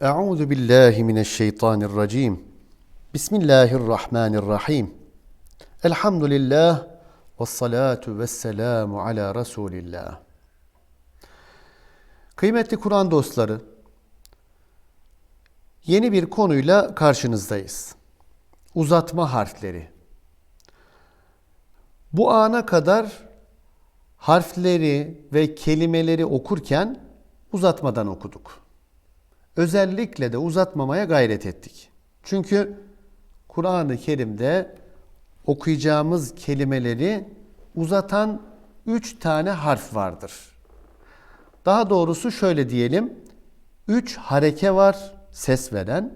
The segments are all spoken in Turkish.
Euzu billahi mineşşeytanirracim. Bismillahirrahmanirrahim. Elhamdülillah ve salatu ve selamu ala Resulillah. Kıymetli Kur'an dostları, yeni bir konuyla karşınızdayız. Uzatma harfleri. Bu ana kadar harfleri ve kelimeleri okurken uzatmadan okuduk. Özellikle de uzatmamaya gayret ettik. Çünkü Kur'an-ı Kerim'de okuyacağımız kelimeleri uzatan üç tane harf vardır. Daha doğrusu şöyle diyelim. Üç hareke var ses veren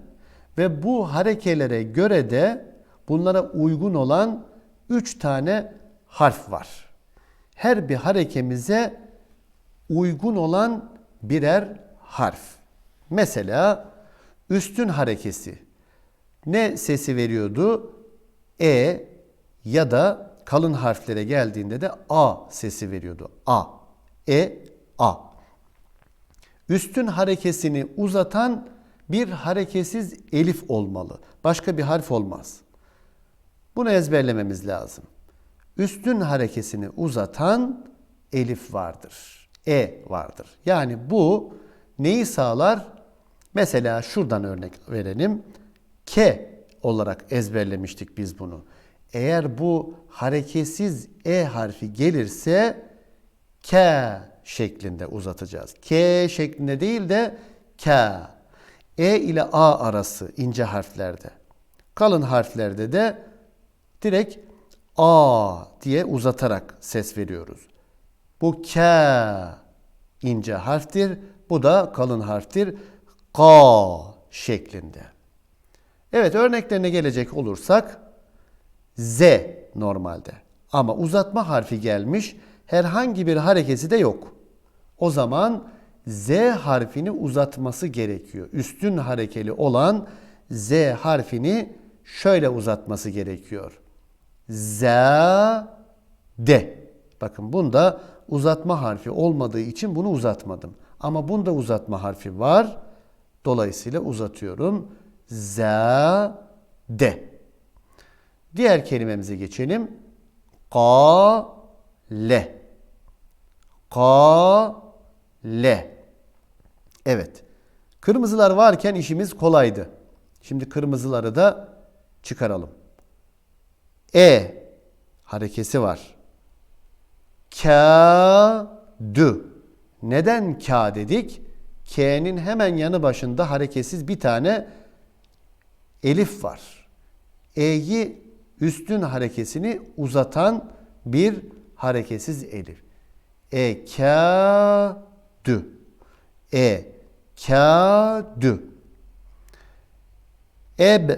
ve bu harekelere göre de bunlara uygun olan üç tane harf var. Her bir harekemize uygun olan birer harf. Mesela üstün harekesi ne sesi veriyordu? E ya da kalın harflere geldiğinde de A sesi veriyordu. A, E, A. Üstün harekesini uzatan bir hareketsiz elif olmalı. Başka bir harf olmaz. Bunu ezberlememiz lazım. Üstün harekesini uzatan elif vardır. E vardır. Yani bu neyi sağlar? Mesela şuradan örnek verelim. K olarak ezberlemiştik biz bunu. Eğer bu hareketsiz E harfi gelirse K şeklinde uzatacağız. K şeklinde değil de K. E ile A arası ince harflerde. Kalın harflerde de direkt A diye uzatarak ses veriyoruz. Bu K ince harftir. Bu da kalın harftir. K şeklinde. Evet örneklerine gelecek olursak Z normalde. Ama uzatma harfi gelmiş herhangi bir hareketi de yok. O zaman Z harfini uzatması gerekiyor. Üstün harekeli olan Z harfini şöyle uzatması gerekiyor. Z de. Bakın bunda uzatma harfi olmadığı için bunu uzatmadım. Ama bunda uzatma harfi var. Dolayısıyla uzatıyorum. Z de. Diğer kelimemize geçelim. Ka le. Ka le. Evet. Kırmızılar varken işimiz kolaydı. Şimdi kırmızıları da çıkaralım. E harekesi var. Ka dü. Neden ka dedik? K'nin hemen yanı başında hareketsiz bir tane elif var. E'yi üstün harekesini uzatan bir hareketsiz elif. E ka dü. E ka dü. Eb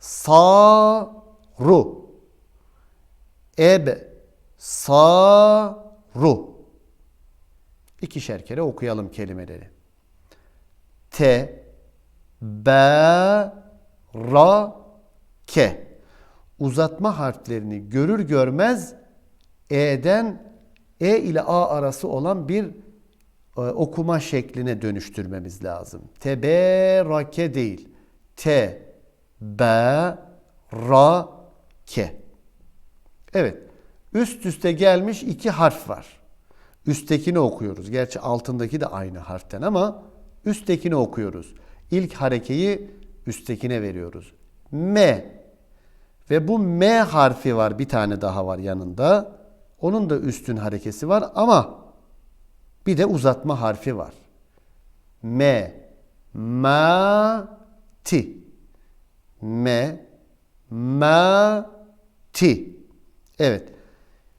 sa ru. Eb sa ru. İkişer kere okuyalım kelimeleri. T B Ra Ke uzatma harflerini görür görmez E'den E ile A arası olan bir e, okuma şekline dönüştürmemiz lazım. Teberake değil. Te B Ra Ke. Evet. Üst üste gelmiş iki harf var. Üsttekini okuyoruz. Gerçi altındaki de aynı harften ama üsttekini okuyoruz. İlk harekeyi üsttekine veriyoruz. M. Ve bu M harfi var. Bir tane daha var yanında. Onun da üstün harekesi var ama bir de uzatma harfi var. M. Ma. Ti. M. Ma. Ti. Evet.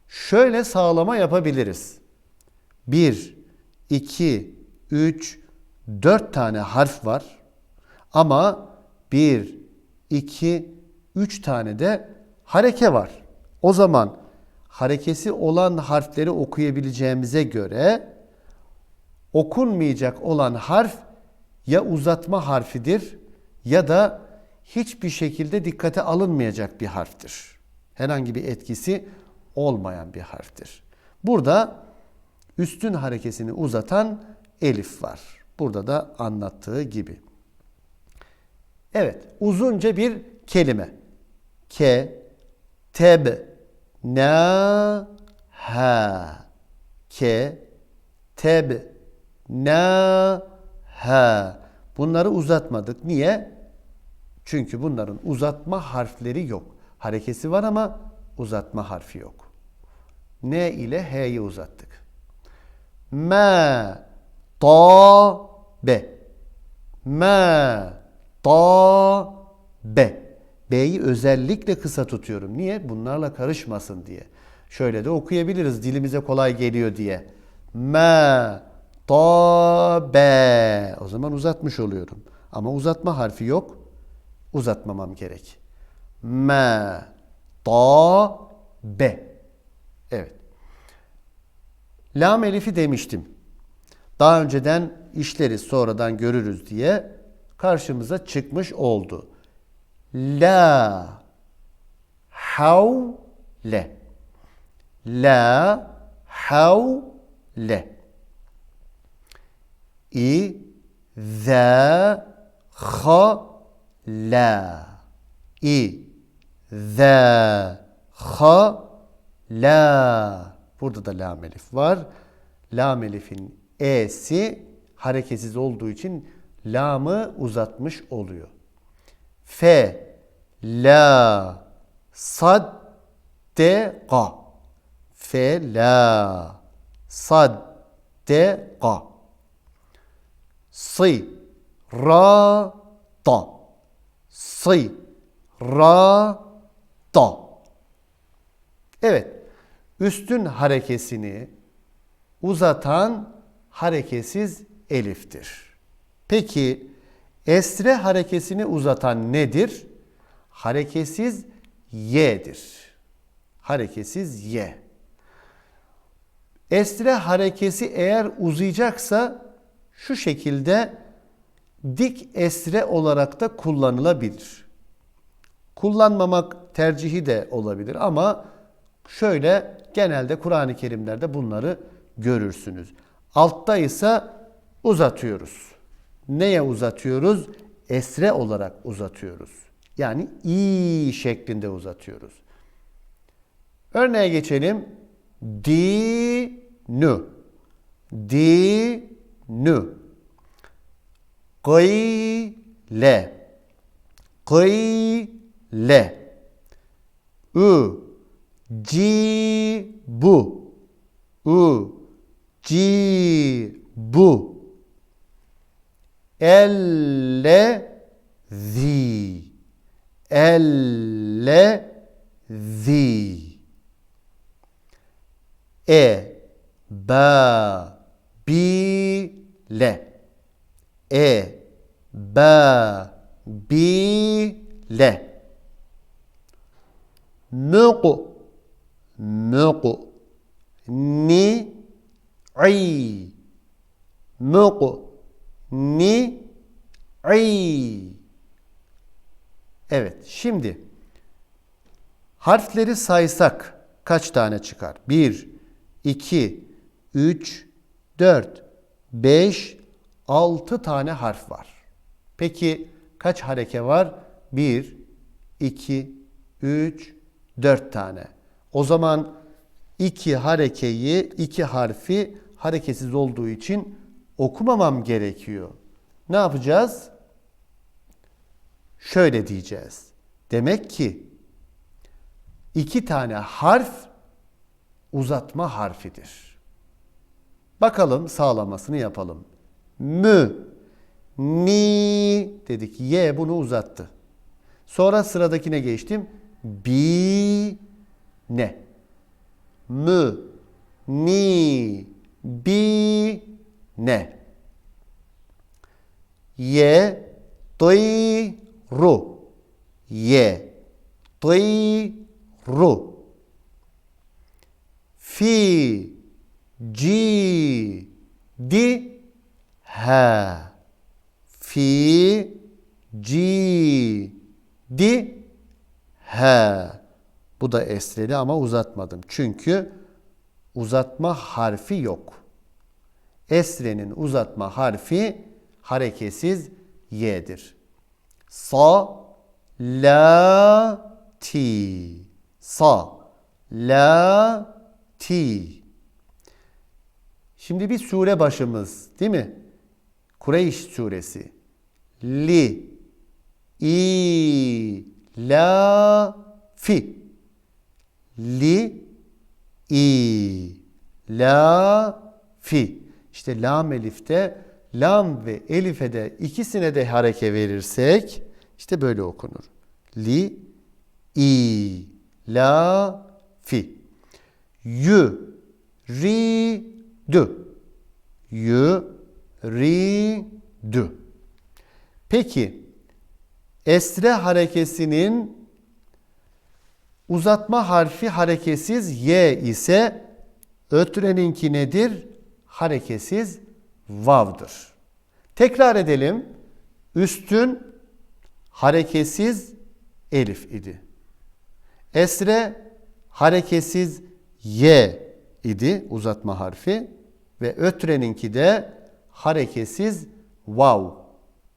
Şöyle sağlama yapabiliriz. 1, 2, 3, 4 tane harf var. Ama 1, 2, 3 tane de hareke var. O zaman harekesi olan harfleri okuyabileceğimize göre okunmayacak olan harf ya uzatma harfidir ya da hiçbir şekilde dikkate alınmayacak bir harftir. Herhangi bir etkisi olmayan bir harftir. Burada üstün harekesini uzatan elif var. Burada da anlattığı gibi. Evet, uzunca bir kelime. Ke, teb, na, ha. Ke, teb, na, ha. Bunları uzatmadık. Niye? Çünkü bunların uzatma harfleri yok. Harekesi var ama uzatma harfi yok. N ile H'yi uzattık. Ma, ta, be. Ma, ta, be. B'yi özellikle kısa tutuyorum. Niye? Bunlarla karışmasın diye. Şöyle de okuyabiliriz dilimize kolay geliyor diye. Ma, ta, be. O zaman uzatmış oluyorum. Ama uzatma harfi yok. Uzatmamam gerek. Ma, ta, be. Evet. Lam elifi demiştim. Daha önceden işleriz sonradan görürüz diye karşımıza çıkmış oldu. La havle La havle İ za ha la İ za ha la Burada da lam elif var. Lam elifin e'si hareketsiz olduğu için lamı uzatmış oluyor. Fe la sad de ga fe la sad de ga si ra ta si ra ta Evet. Üstün harekesini uzatan hareketsiz eliftir. Peki esre harekesini uzatan nedir? Hareketsiz y'dir. Hareketsiz y. Esre harekesi eğer uzayacaksa şu şekilde dik esre olarak da kullanılabilir. Kullanmamak tercihi de olabilir ama şöyle genelde Kur'an-ı Kerimlerde bunları görürsünüz. Altta ise uzatıyoruz. Neye uzatıyoruz? Esre olarak uzatıyoruz. Yani i şeklinde uzatıyoruz. Örneğe geçelim. Di nü. Di nü. Kıyle. Kıyle. Ü. Ci bu. Ü. Ci bu. Elle zi. Elle zi. E ba bi le. E ba bi le. Muq muq ni i muq ni i Evet şimdi harfleri saysak kaç tane çıkar? 1 2 3 4 5 6 tane harf var. Peki kaç hareke var? 1 2 3 4 tane. O zaman iki harekeyi, iki harfi hareketsiz olduğu için okumamam gerekiyor. Ne yapacağız? Şöyle diyeceğiz. Demek ki iki tane harf uzatma harfidir. Bakalım sağlamasını yapalım. Mü, ni dedik. Y bunu uzattı. Sonra sıradakine geçtim. Bi, ne. Mü, ni, bi, ne. Ye, tıy, ru. Ye, tıy, ru. Fi, ci, di, ha. Fi, ci, di, ha. Bu da esreli ama uzatmadım. Çünkü uzatma harfi yok. Esrenin uzatma harfi hareketsiz y'dir. Sa, la, ti. Sa, la, ti. Şimdi bir sure başımız değil mi? Kureyş suresi. Li, i, la, fi. Li, i, la, fi. İşte lam elifte lam ve elife de ikisine de hareke verirsek işte böyle okunur. Li, i, la, fi. Yü, ri, dü. Yü, ri, dü. Peki esre harekesinin uzatma harfi hareketsiz y ise ötüreninki nedir? Hareketsiz vav'dır. Tekrar edelim. Üstün hareketsiz elif idi. Esre hareketsiz y idi uzatma harfi ve ötreninki de hareketsiz vav.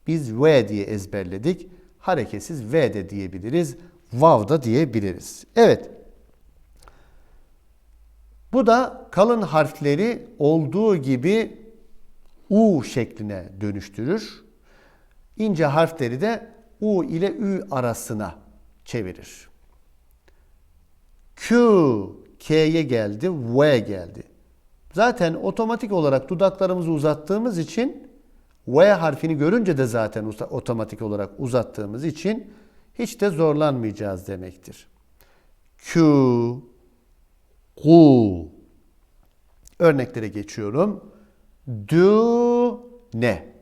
Biz v diye ezberledik. Hareketsiz v de diyebiliriz. Vav da diyebiliriz. Evet. Bu da kalın harfleri olduğu gibi u şekline dönüştürür. İnce harfleri de u ile ü arasına çevirir. Q, K'ye geldi, V geldi. Zaten otomatik olarak dudaklarımızı uzattığımız için V harfini görünce de zaten otomatik olarak uzattığımız için hiç de zorlanmayacağız demektir. Q, Q. Örneklere geçiyorum. Du ne?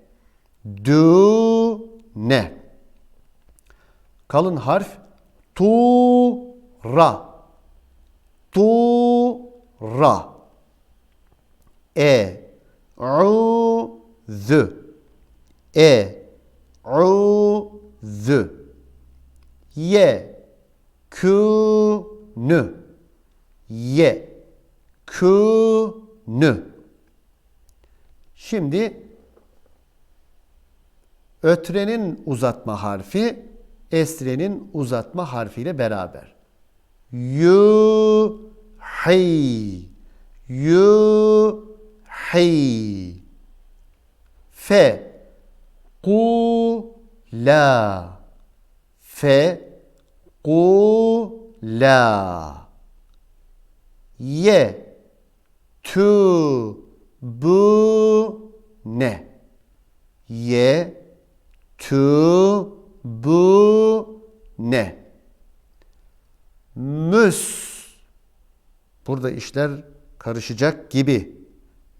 Du ne? Kalın harf tu ra. Tu ra. E u z e u z ye. Ku nü ye. Ku nü Şimdi ötrenin uzatma harfi esrenin uzatma harfiyle beraber. Yu hi yu hi fe. Ku la fe la ye tu bu ne? Ye, tu, bu ne? Müs. Burada işler karışacak gibi.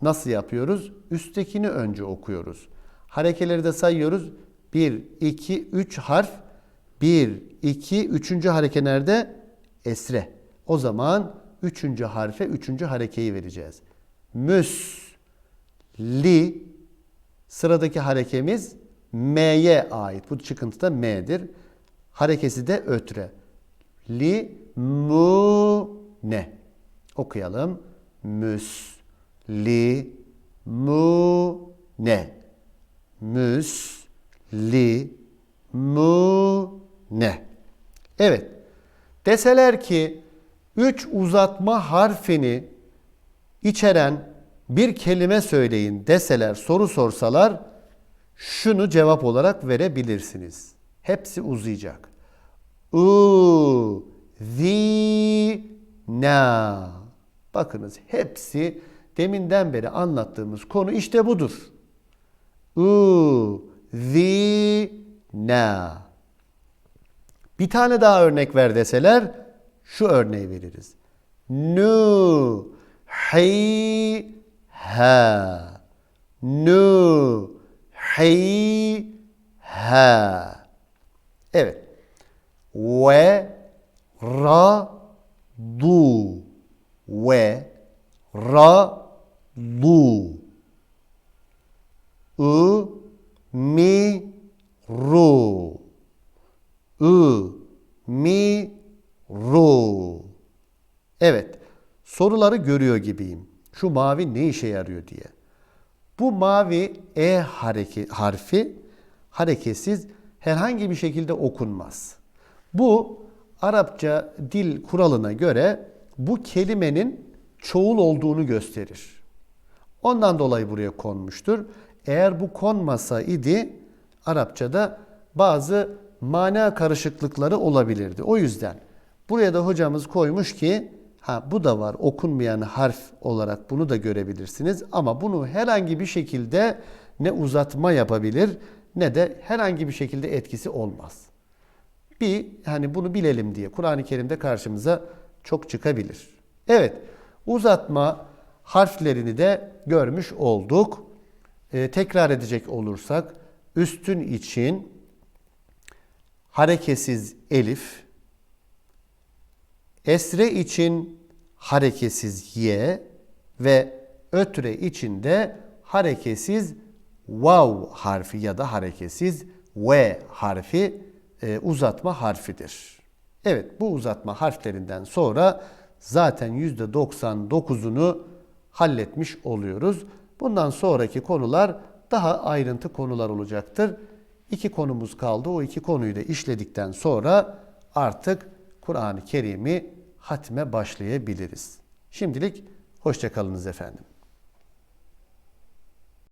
Nasıl yapıyoruz? Üsttekini önce okuyoruz. Harekeleri de sayıyoruz. 1, 2, 3 harf. 1, 2, 3. hareke nerede? Esre. O zaman 3. harfe 3. harekeyi vereceğiz. Müs li sıradaki harekemiz m'ye ait. Bu çıkıntı da m'dir. Harekesi de ötre. Li mu ne. Okuyalım. Müs li mu ne. Müs li mu ne. Evet. Deseler ki üç uzatma harfini içeren bir kelime söyleyin deseler, soru sorsalar şunu cevap olarak verebilirsiniz. Hepsi uzayacak. U, zi, na. Bakınız hepsi deminden beri anlattığımız konu işte budur. U, zi, na. Bir tane daha örnek ver deseler şu örneği veririz. Nu, hi, ha. Nu, hi, ha. Evet. Ve, ra, du. Ve, ra, du. I, mi, ru. I, mi, ru. Evet. Soruları görüyor gibiyim şu mavi ne işe yarıyor diye. Bu mavi E hareki, harfi hareketsiz herhangi bir şekilde okunmaz. Bu Arapça dil kuralına göre bu kelimenin çoğul olduğunu gösterir. Ondan dolayı buraya konmuştur. Eğer bu konmasa idi Arapçada bazı mana karışıklıkları olabilirdi. O yüzden buraya da hocamız koymuş ki ha bu da var okunmayan harf olarak bunu da görebilirsiniz ama bunu herhangi bir şekilde ne uzatma yapabilir ne de herhangi bir şekilde etkisi olmaz. Bir hani bunu bilelim diye Kur'an-ı Kerim'de karşımıza çok çıkabilir. Evet uzatma harflerini de görmüş olduk. Ee, tekrar edecek olursak üstün için hareketsiz elif, esre için hareketsiz ye ve ötre için de hareketsiz vav harfi ya da hareketsiz v harfi e, uzatma harfidir. Evet bu uzatma harflerinden sonra zaten %99'unu halletmiş oluyoruz. Bundan sonraki konular daha ayrıntı konular olacaktır. İki konumuz kaldı. O iki konuyu da işledikten sonra artık Kur'an-ı Kerim'i hatme başlayabiliriz. Şimdilik hoşçakalınız efendim.